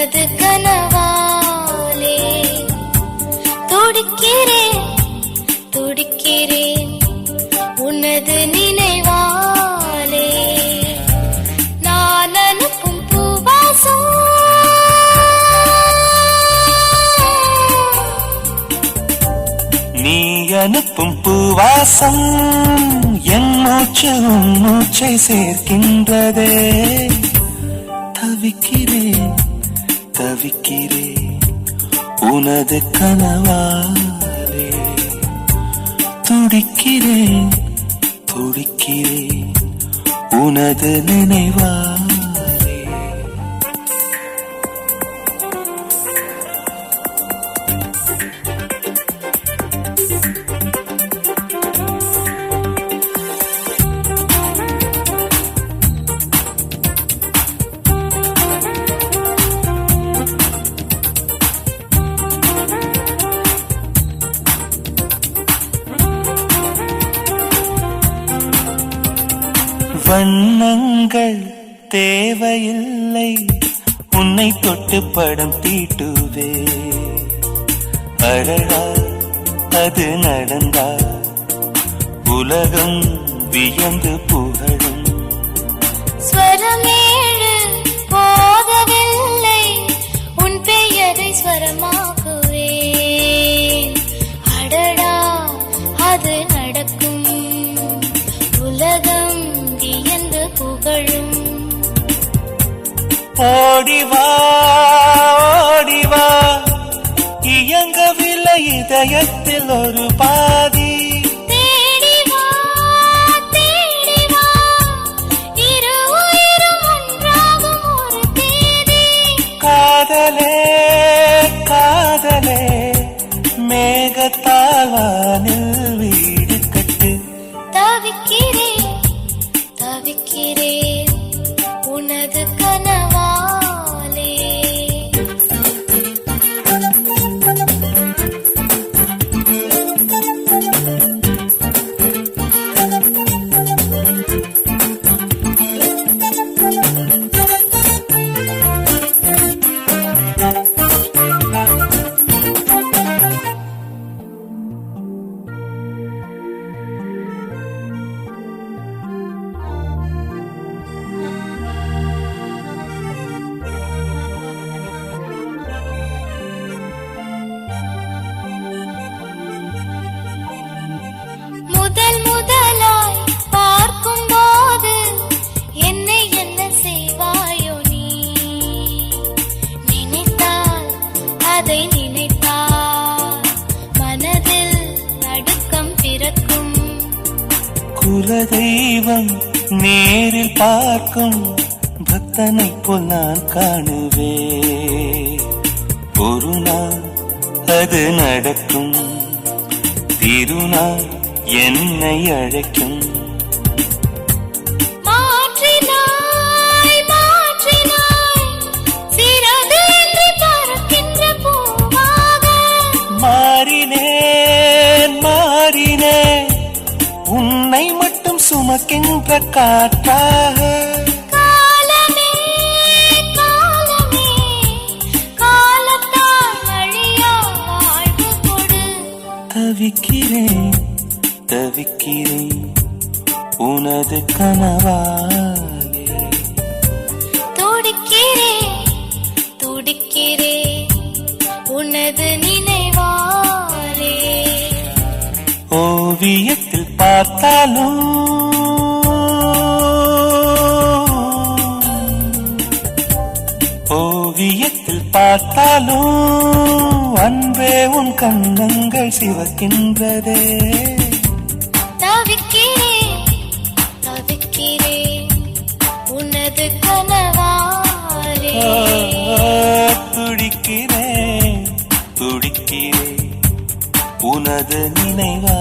உனது கனவாலே. துடிக்கிறேன் துடிக்கிறேன் உனது நினைவாலே. நான் அனுப்பும் பூவாசம். நீ அனுப்பும் பூவாசம் என் மூச்சு உன் மூச்சை சேர்க்கின்றதே. தவிக்கிறேன். தவிக்கிறே உனது கனவாலே. துடிக்கிறேன் துடிக்கிறேன் உனது நினைவா வண்ணங்கள் தேவையில்லை. உன்னை தொட்டு படம் தீட்டுவே. அழகா அது நடந்தா உலகம் வியந்து புகழ் ஓடிவா ஓடிவா. இயங்கவில்லை இதயத்தில் ஒரு பாதி. குலதெய்வம் நேரில் பார்க்கும் பக்தனை போல் நான் காணுவே ஒரு நாள் அது நடக்கும். திருநாள் என்னை அழைக்கும். சுமக்கின்ற காற்றாக தவிக்கிறேன் தவிக்கிறேன் உனது கனவாலே. துடிக்கிறேன் துடிக்கிறேன் உனது நினைவாலே. ஓவியத்தில் பார்த்தாலும் ஓவியத்தில் பார்த்தாலும் அன்பே உன் கண்ணங்கள் சிவக்கின்றதே. துடிக்கிறேன் துடிக்கிறேன் உனது நினைவா